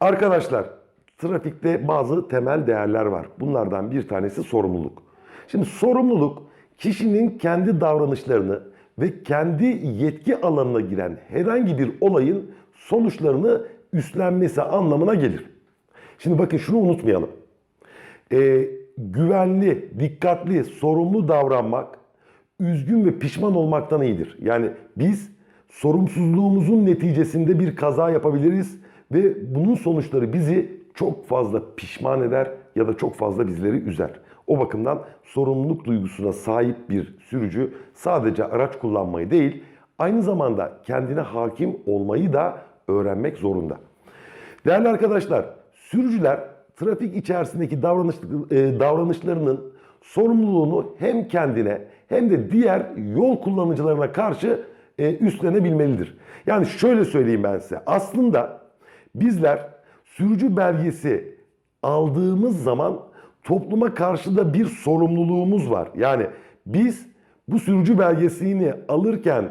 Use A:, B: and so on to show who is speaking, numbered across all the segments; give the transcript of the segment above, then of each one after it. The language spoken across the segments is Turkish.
A: Arkadaşlar, trafikte bazı temel değerler var. Bunlardan bir tanesi sorumluluk. Şimdi sorumluluk kişinin kendi davranışlarını ve kendi yetki alanına giren herhangi bir olayın sonuçlarını üstlenmesi anlamına gelir. Şimdi bakın şunu unutmayalım. Ee, güvenli, dikkatli, sorumlu davranmak üzgün ve pişman olmaktan iyidir. Yani biz sorumsuzluğumuzun neticesinde bir kaza yapabiliriz ve bunun sonuçları bizi çok fazla pişman eder ya da çok fazla bizleri üzer. O bakımdan sorumluluk duygusuna sahip bir sürücü sadece araç kullanmayı değil, aynı zamanda kendine hakim olmayı da öğrenmek zorunda. Değerli arkadaşlar, sürücüler trafik içerisindeki davranış, e, davranışlarının sorumluluğunu hem kendine hem de diğer yol kullanıcılarına karşı e, üstlenebilmelidir. Yani şöyle söyleyeyim ben size. Aslında bizler sürücü belgesi aldığımız zaman topluma karşı da bir sorumluluğumuz var. Yani biz bu sürücü belgesini alırken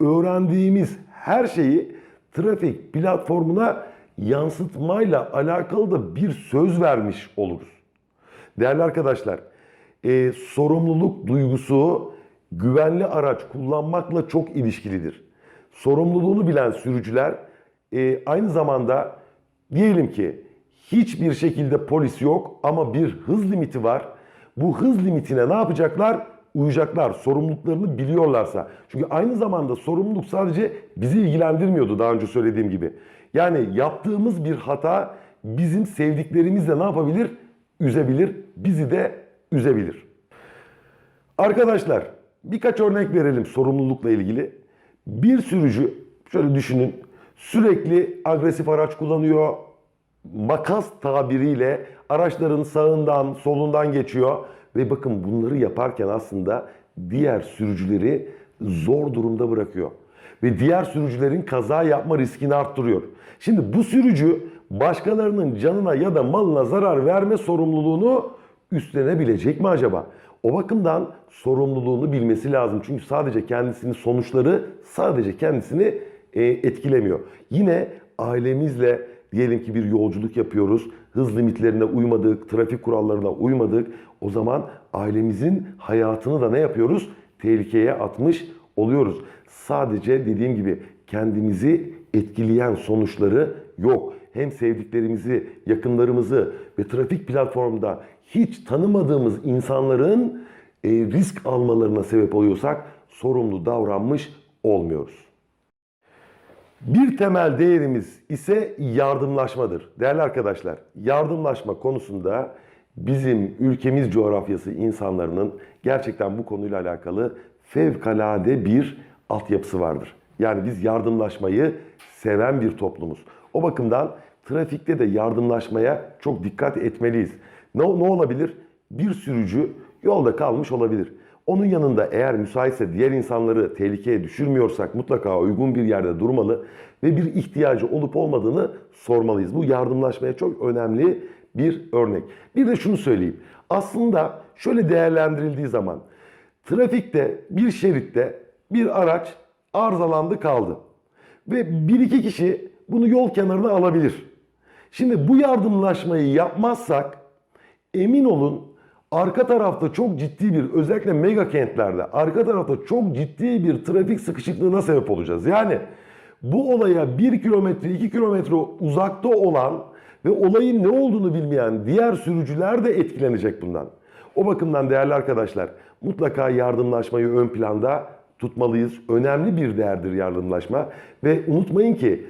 A: öğrendiğimiz her şeyi trafik platformuna yansıtmayla alakalı da bir söz vermiş oluruz. Değerli arkadaşlar, e, sorumluluk duygusu güvenli araç kullanmakla çok ilişkilidir. Sorumluluğunu bilen sürücüler e, aynı zamanda diyelim ki hiçbir şekilde polis yok ama bir hız limiti var. Bu hız limitine ne yapacaklar? Uyacaklar. Sorumluluklarını biliyorlarsa. Çünkü aynı zamanda sorumluluk sadece bizi ilgilendirmiyordu daha önce söylediğim gibi. Yani yaptığımız bir hata bizim sevdiklerimizle ne yapabilir? Üzebilir. Bizi de üzebilir. Arkadaşlar birkaç örnek verelim sorumlulukla ilgili. Bir sürücü şöyle düşünün sürekli agresif araç kullanıyor. Makas tabiriyle araçların sağından solundan geçiyor. Ve bakın bunları yaparken aslında diğer sürücüleri zor durumda bırakıyor. Ve diğer sürücülerin kaza yapma riskini arttırıyor. Şimdi bu sürücü başkalarının canına ya da malına zarar verme sorumluluğunu üstlenebilecek mi acaba? O bakımdan sorumluluğunu bilmesi lazım. Çünkü sadece kendisini sonuçları sadece kendisini e, etkilemiyor. Yine ailemizle diyelim ki bir yolculuk yapıyoruz. Hız limitlerine uymadık, trafik kurallarına uymadık. O zaman ailemizin hayatını da ne yapıyoruz? Tehlikeye atmış oluyoruz. Sadece dediğim gibi kendimizi etkileyen sonuçları yok. Hem sevdiklerimizi, yakınlarımızı ve trafik platformunda hiç tanımadığımız insanların e, risk almalarına sebep oluyorsak sorumlu davranmış olmuyoruz. Bir temel değerimiz ise yardımlaşmadır. Değerli arkadaşlar, yardımlaşma konusunda bizim ülkemiz coğrafyası insanların gerçekten bu konuyla alakalı fevkalade bir altyapısı vardır. Yani biz yardımlaşmayı seven bir toplumuz. O bakımdan trafikte de yardımlaşmaya çok dikkat etmeliyiz. Ne, ne olabilir? Bir sürücü yolda kalmış olabilir. Onun yanında eğer müsaitse diğer insanları tehlikeye düşürmüyorsak mutlaka uygun bir yerde durmalı ve bir ihtiyacı olup olmadığını sormalıyız. Bu yardımlaşmaya çok önemli bir örnek. Bir de şunu söyleyeyim. Aslında şöyle değerlendirildiği zaman trafikte bir şeritte bir araç arızalandı kaldı. Ve bir iki kişi bunu yol kenarına alabilir. Şimdi bu yardımlaşmayı yapmazsak emin olun arka tarafta çok ciddi bir özellikle mega kentlerde arka tarafta çok ciddi bir trafik sıkışıklığına sebep olacağız. Yani bu olaya 1 kilometre 2 kilometre uzakta olan ve olayın ne olduğunu bilmeyen diğer sürücüler de etkilenecek bundan. O bakımdan değerli arkadaşlar mutlaka yardımlaşmayı ön planda tutmalıyız. Önemli bir değerdir yardımlaşma ve unutmayın ki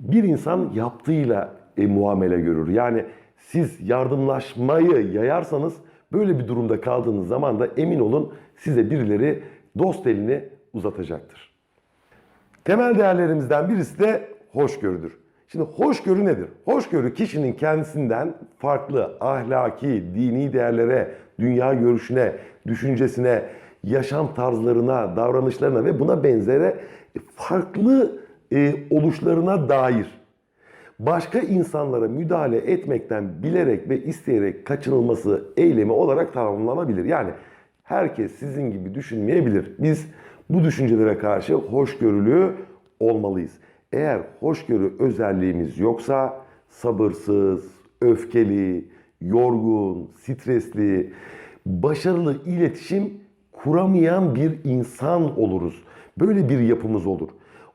A: bir insan yaptığıyla e, muamele görür. Yani siz yardımlaşmayı yayarsanız böyle bir durumda kaldığınız zaman da emin olun size birileri dost elini uzatacaktır. Temel değerlerimizden birisi de hoşgörüdür. Şimdi hoşgörü nedir? Hoşgörü kişinin kendisinden farklı ahlaki, dini değerlere, dünya görüşüne, düşüncesine, yaşam tarzlarına, davranışlarına ve buna benzere farklı e, oluşlarına dair başka insanlara müdahale etmekten bilerek ve isteyerek kaçınılması eylemi olarak tamamlanabilir. Yani herkes sizin gibi düşünmeyebilir. Biz bu düşüncelere karşı hoşgörülü olmalıyız. Eğer hoşgörü özelliğimiz yoksa sabırsız, öfkeli, yorgun, stresli, başarılı iletişim kuramayan bir insan oluruz. Böyle bir yapımız olur.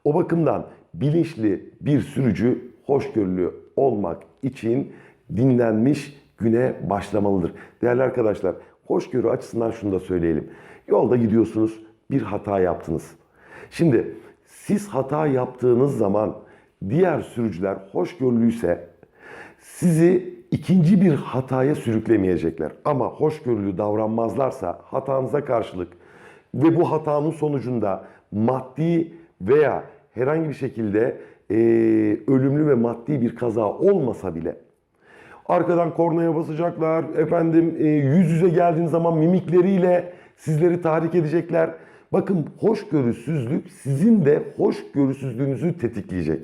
A: O bakımdan bilinçli bir sürücü hoşgörülü olmak için dinlenmiş güne başlamalıdır. Değerli arkadaşlar, hoşgörü açısından şunu da söyleyelim. Yolda gidiyorsunuz, bir hata yaptınız. Şimdi siz hata yaptığınız zaman diğer sürücüler hoşgörülüyse sizi ikinci bir hataya sürüklemeyecekler. Ama hoşgörülü davranmazlarsa hatanıza karşılık ve bu hatanın sonucunda maddi veya herhangi bir şekilde eee, ölümlü ve maddi bir kaza olmasa bile arkadan kornaya basacaklar, efendim e, yüz yüze geldiğiniz zaman mimikleriyle sizleri tahrik edecekler. Bakın hoşgörüsüzlük sizin de hoşgörüsüzlüğünüzü tetikleyecek.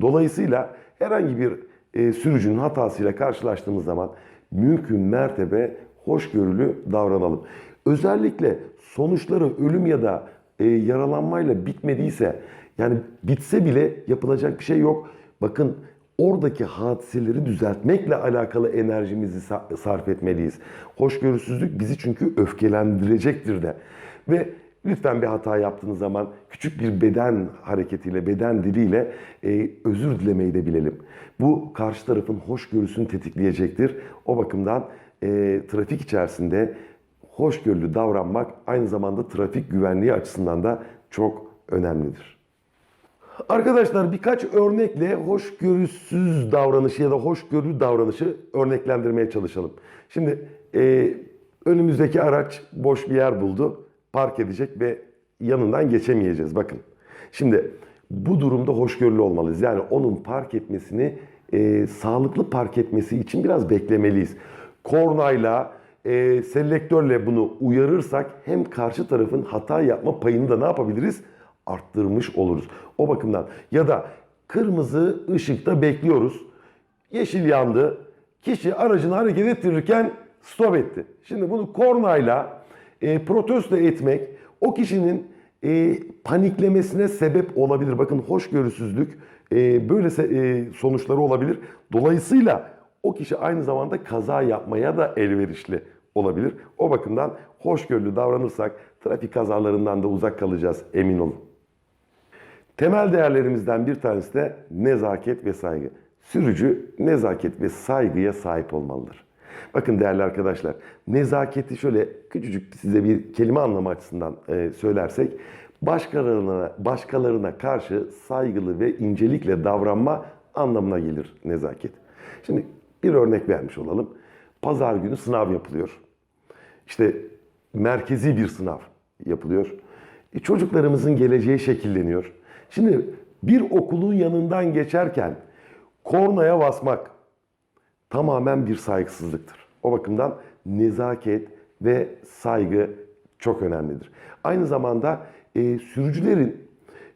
A: Dolayısıyla herhangi bir e, sürücünün hatasıyla karşılaştığımız zaman mümkün mertebe hoşgörülü davranalım. Özellikle sonuçları ölüm ya da e, yaralanmayla bitmediyse yani bitse bile yapılacak bir şey yok. Bakın oradaki hadiseleri düzeltmekle alakalı enerjimizi sa- sarf etmeliyiz. Hoşgörüsüzlük bizi çünkü öfkelendirecektir de. Ve lütfen bir hata yaptığınız zaman küçük bir beden hareketiyle, beden diliyle e, özür dilemeyi de bilelim. Bu karşı tarafın hoşgörüsünü tetikleyecektir. O bakımdan e, trafik içerisinde hoşgörülü davranmak aynı zamanda trafik güvenliği açısından da çok önemlidir. Arkadaşlar birkaç örnekle hoşgörüsüz davranışı ya da hoşgörülü davranışı örneklendirmeye çalışalım. Şimdi e, önümüzdeki araç boş bir yer buldu. Park edecek ve yanından geçemeyeceğiz. Bakın. Şimdi bu durumda hoşgörülü olmalıyız. Yani onun park etmesini e, sağlıklı park etmesi için biraz beklemeliyiz. Kornayla, e, selektörle bunu uyarırsak hem karşı tarafın hata yapma payını da ne yapabiliriz? Arttırmış oluruz. O bakımdan ya da kırmızı ışıkta bekliyoruz. Yeşil yandı. Kişi aracını hareket ettirirken stop etti. Şimdi bunu kornayla e, protesto etmek o kişinin e, paniklemesine sebep olabilir. Bakın hoşgörüsüzlük e, böyle e, sonuçları olabilir. Dolayısıyla o kişi aynı zamanda kaza yapmaya da elverişli olabilir. O bakımdan hoşgörülü davranırsak trafik kazalarından da uzak kalacağız emin olun. Temel değerlerimizden bir tanesi de nezaket ve saygı. Sürücü nezaket ve saygıya sahip olmalıdır. Bakın değerli arkadaşlar, nezaketi şöyle küçücük size bir kelime anlamı açısından e, söylersek, başkalarına başkalarına karşı saygılı ve incelikle davranma anlamına gelir nezaket. Şimdi bir örnek vermiş olalım. Pazar günü sınav yapılıyor. İşte merkezi bir sınav yapılıyor. E, çocuklarımızın geleceği şekilleniyor. Şimdi bir okulun yanından geçerken kornaya basmak tamamen bir saygısızlıktır. O bakımdan nezaket ve saygı çok önemlidir. Aynı zamanda e, sürücülerin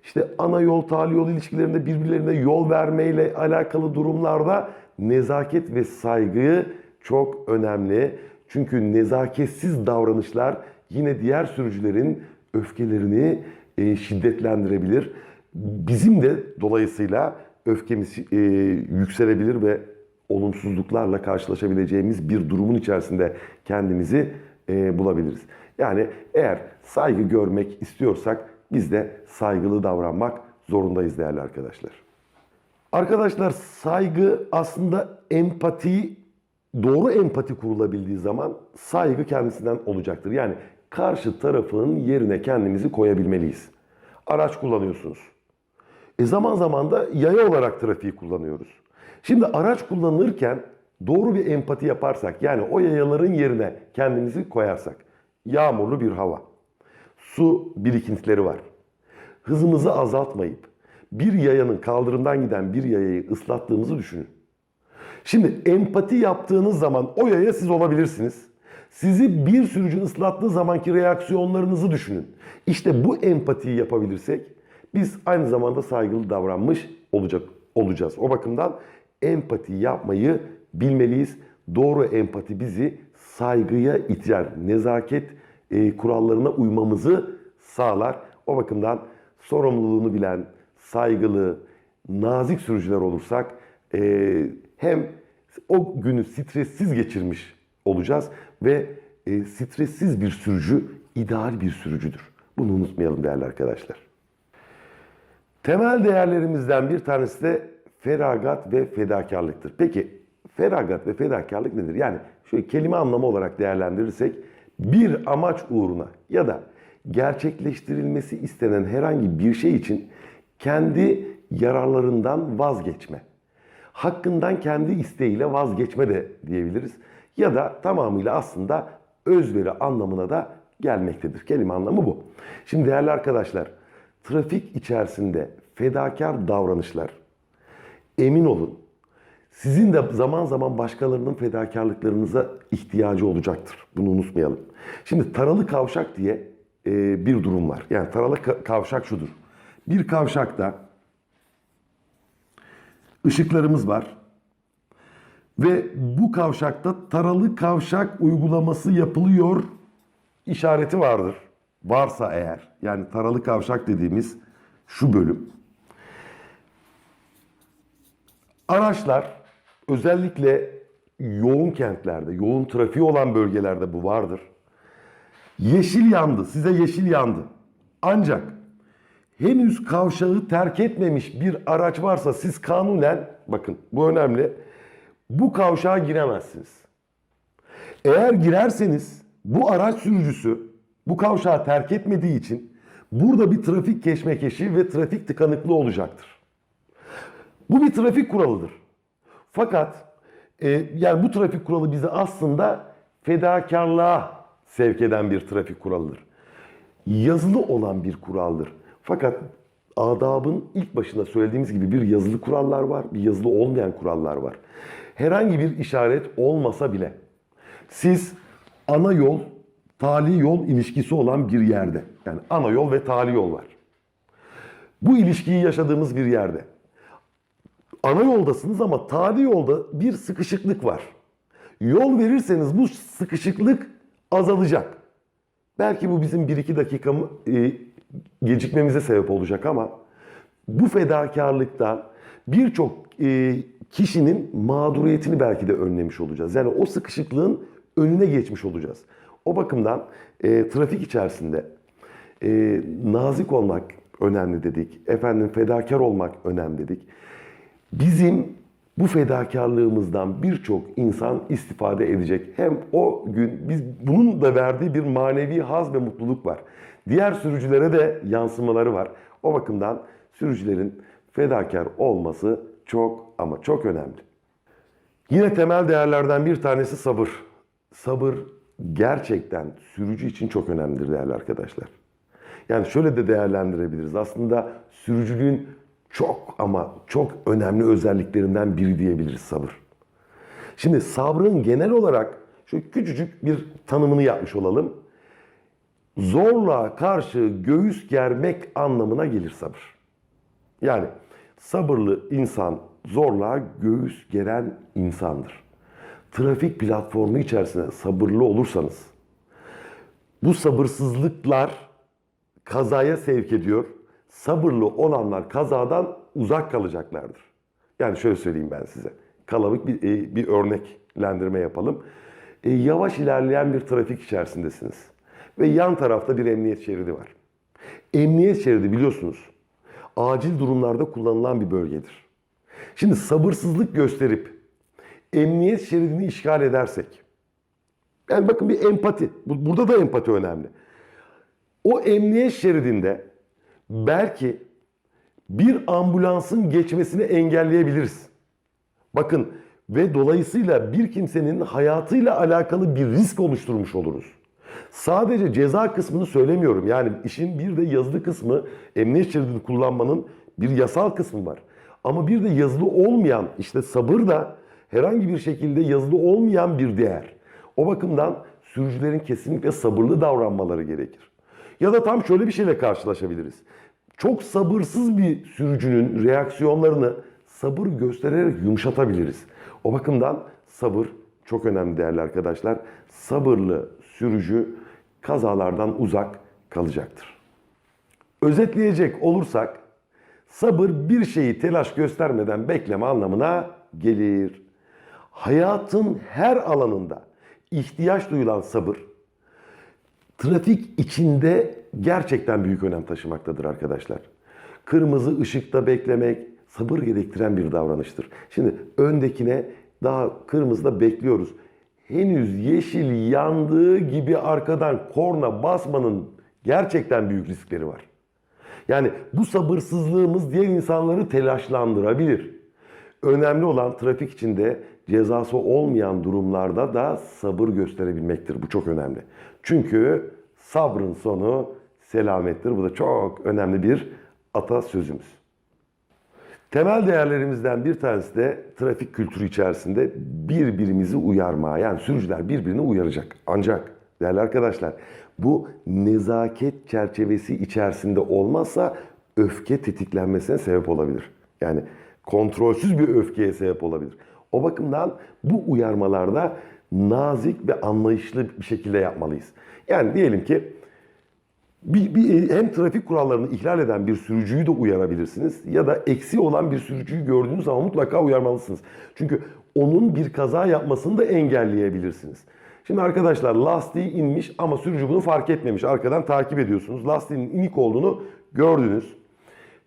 A: işte ana yol tali yol ilişkilerinde birbirlerine yol vermeyle alakalı durumlarda nezaket ve saygı çok önemli. Çünkü nezaketsiz davranışlar yine diğer sürücülerin öfkelerini e, şiddetlendirebilir. Bizim de dolayısıyla öfkemiz e, yükselebilir ve olumsuzluklarla karşılaşabileceğimiz bir durumun içerisinde kendimizi e, bulabiliriz. Yani eğer saygı görmek istiyorsak biz de saygılı davranmak zorundayız değerli arkadaşlar. Arkadaşlar saygı aslında empati, doğru empati kurulabildiği zaman saygı kendisinden olacaktır. Yani karşı tarafın yerine kendimizi koyabilmeliyiz. Araç kullanıyorsunuz. E zaman zaman da yaya olarak trafiği kullanıyoruz. Şimdi araç kullanırken doğru bir empati yaparsak yani o yayaların yerine kendimizi koyarsak yağmurlu bir hava, su birikintileri var. Hızımızı azaltmayıp bir yayanın kaldırımdan giden bir yayayı ıslattığımızı düşünün. Şimdi empati yaptığınız zaman o yaya siz olabilirsiniz. Sizi bir sürücü ıslattığı zamanki reaksiyonlarınızı düşünün. İşte bu empatiyi yapabilirsek biz aynı zamanda saygılı davranmış olacak olacağız. O bakımdan empati yapmayı bilmeliyiz. Doğru empati bizi saygıya iter. Nezaket e, kurallarına uymamızı sağlar. O bakımdan sorumluluğunu bilen, saygılı, nazik sürücüler olursak e, hem o günü stressiz geçirmiş olacağız ve e, stressiz bir sürücü ideal bir sürücüdür. Bunu unutmayalım değerli arkadaşlar. Temel değerlerimizden bir tanesi de feragat ve fedakarlıktır. Peki feragat ve fedakarlık nedir? Yani şöyle kelime anlamı olarak değerlendirirsek bir amaç uğruna ya da gerçekleştirilmesi istenen herhangi bir şey için kendi yararlarından vazgeçme. Hakkından kendi isteğiyle vazgeçme de diyebiliriz. Ya da tamamıyla aslında özveri anlamına da gelmektedir. Kelime anlamı bu. Şimdi değerli arkadaşlar, trafik içerisinde fedakar davranışlar, emin olun sizin de zaman zaman başkalarının fedakarlıklarınıza ihtiyacı olacaktır. Bunu unutmayalım. Şimdi taralı kavşak diye e, bir durum var. Yani taralı ka- kavşak şudur. Bir kavşakta ışıklarımız var. Ve bu kavşakta taralı kavşak uygulaması yapılıyor işareti vardır. Varsa eğer yani taralı kavşak dediğimiz şu bölüm. Araçlar özellikle yoğun kentlerde, yoğun trafiği olan bölgelerde bu vardır. Yeşil yandı, size yeşil yandı. Ancak henüz kavşağı terk etmemiş bir araç varsa siz kanunen, bakın bu önemli, bu kavşağa giremezsiniz. Eğer girerseniz bu araç sürücüsü bu kavşağı terk etmediği için burada bir trafik keşmekeşi ve trafik tıkanıklığı olacaktır. Bu bir trafik kuralıdır. Fakat e, yani bu trafik kuralı bizi aslında fedakarlığa sevk eden bir trafik kuralıdır. Yazılı olan bir kuraldır. Fakat adabın ilk başında söylediğimiz gibi bir yazılı kurallar var, bir yazılı olmayan kurallar var. Herhangi bir işaret olmasa bile siz ana yol, tali yol ilişkisi olan bir yerde. Yani ana yol ve tali yol var. Bu ilişkiyi yaşadığımız bir yerde ana yoldasınız ama tali yolda bir sıkışıklık var. Yol verirseniz bu sıkışıklık azalacak. Belki bu bizim 1-2 dakika e, gecikmemize sebep olacak ama bu fedakarlıktan birçok e, kişinin mağduriyetini belki de önlemiş olacağız. Yani o sıkışıklığın önüne geçmiş olacağız. O bakımdan e, trafik içerisinde e, nazik olmak önemli dedik. Efendim fedakar olmak önemli dedik. Bizim bu fedakarlığımızdan birçok insan istifade edecek. Hem o gün biz bunun da verdiği bir manevi haz ve mutluluk var. Diğer sürücülere de yansımaları var. O bakımdan sürücülerin fedakar olması çok ama çok önemli. Yine temel değerlerden bir tanesi sabır. Sabır gerçekten sürücü için çok önemlidir değerli arkadaşlar. Yani şöyle de değerlendirebiliriz. Aslında sürücülüğün çok ama çok önemli özelliklerinden biri diyebiliriz sabır. Şimdi sabrın genel olarak şu küçücük bir tanımını yapmış olalım. Zorluğa karşı göğüs germek anlamına gelir sabır. Yani sabırlı insan zorluğa göğüs geren insandır. Trafik platformu içerisinde sabırlı olursanız bu sabırsızlıklar kazaya sevk ediyor. Sabırlı olanlar kazadan uzak kalacaklardır. Yani şöyle söyleyeyim ben size. Kalabalık bir, e, bir örneklendirme yapalım. E, yavaş ilerleyen bir trafik içerisindesiniz. Ve yan tarafta bir emniyet şeridi var. Emniyet şeridi biliyorsunuz acil durumlarda kullanılan bir bölgedir. Şimdi sabırsızlık gösterip emniyet şeridini işgal edersek yani bakın bir empati. Bu- Burada da empati önemli. O emniyet şeridinde belki bir ambulansın geçmesini engelleyebiliriz. Bakın ve dolayısıyla bir kimsenin hayatıyla alakalı bir risk oluşturmuş oluruz. Sadece ceza kısmını söylemiyorum. Yani işin bir de yazılı kısmı emniyet şeridini kullanmanın bir yasal kısmı var. Ama bir de yazılı olmayan işte sabır da herhangi bir şekilde yazılı olmayan bir değer. O bakımdan sürücülerin kesinlikle sabırlı davranmaları gerekir. Ya da tam şöyle bir şeyle karşılaşabiliriz. Çok sabırsız bir sürücünün reaksiyonlarını sabır göstererek yumuşatabiliriz. O bakımdan sabır çok önemli değerli arkadaşlar. Sabırlı sürücü kazalardan uzak kalacaktır. Özetleyecek olursak sabır bir şeyi telaş göstermeden bekleme anlamına gelir. Hayatın her alanında ihtiyaç duyulan sabır trafik içinde gerçekten büyük önem taşımaktadır arkadaşlar. Kırmızı ışıkta beklemek sabır gerektiren bir davranıştır. Şimdi öndekine daha kırmızıda bekliyoruz. Henüz yeşil yandığı gibi arkadan korna basmanın gerçekten büyük riskleri var. Yani bu sabırsızlığımız diğer insanları telaşlandırabilir. Önemli olan trafik içinde cezası olmayan durumlarda da sabır gösterebilmektir. Bu çok önemli. Çünkü sabrın sonu selamettir. Bu da çok önemli bir atasözümüz. Temel değerlerimizden bir tanesi de trafik kültürü içerisinde birbirimizi uyarma. Yani sürücüler birbirini uyaracak. Ancak değerli arkadaşlar bu nezaket çerçevesi içerisinde olmazsa öfke tetiklenmesine sebep olabilir. Yani kontrolsüz bir öfkeye sebep olabilir. O bakımdan bu uyarmalarda nazik ve anlayışlı bir şekilde yapmalıyız. Yani diyelim ki bir, bir, hem trafik kurallarını ihlal eden bir sürücüyü de uyarabilirsiniz ya da eksi olan bir sürücüyü gördüğünüz zaman mutlaka uyarmalısınız. Çünkü onun bir kaza yapmasını da engelleyebilirsiniz. Şimdi arkadaşlar lastiği inmiş ama sürücü bunu fark etmemiş. Arkadan takip ediyorsunuz. Lastiğin inik olduğunu gördünüz.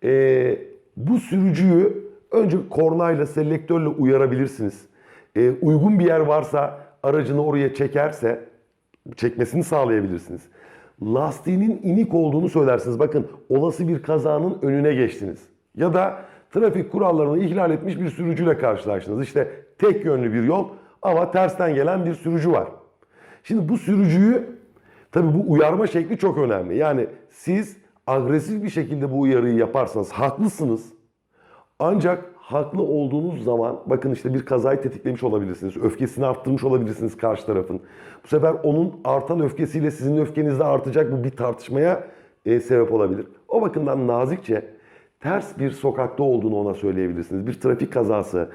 A: Ee, bu sürücüyü önce kornayla, selektörle uyarabilirsiniz. Ee, uygun bir yer varsa aracını oraya çekerse çekmesini sağlayabilirsiniz. Lastiğinin inik olduğunu söylersiniz. Bakın olası bir kazanın önüne geçtiniz. Ya da trafik kurallarını ihlal etmiş bir sürücüyle karşılaştınız. İşte tek yönlü bir yol ama tersten gelen bir sürücü var. Şimdi bu sürücüyü tabii bu uyarma şekli çok önemli. Yani siz agresif bir şekilde bu uyarıyı yaparsanız haklısınız. Ancak haklı olduğunuz zaman bakın işte bir kazayı tetiklemiş olabilirsiniz. Öfkesini arttırmış olabilirsiniz karşı tarafın. Bu sefer onun artan öfkesiyle sizin öfkeniz de artacak bu bir tartışmaya e, sebep olabilir. O bakımdan nazikçe ters bir sokakta olduğunu ona söyleyebilirsiniz. Bir trafik kazası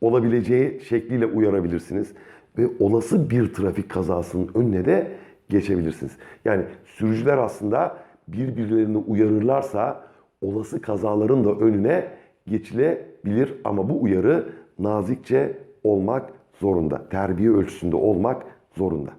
A: olabileceği şekliyle uyarabilirsiniz. Ve olası bir trafik kazasının önüne de geçebilirsiniz. Yani sürücüler aslında birbirlerini uyarırlarsa olası kazaların da önüne geçilebilir bilir ama bu uyarı nazikçe olmak zorunda. Terbiye ölçüsünde olmak zorunda.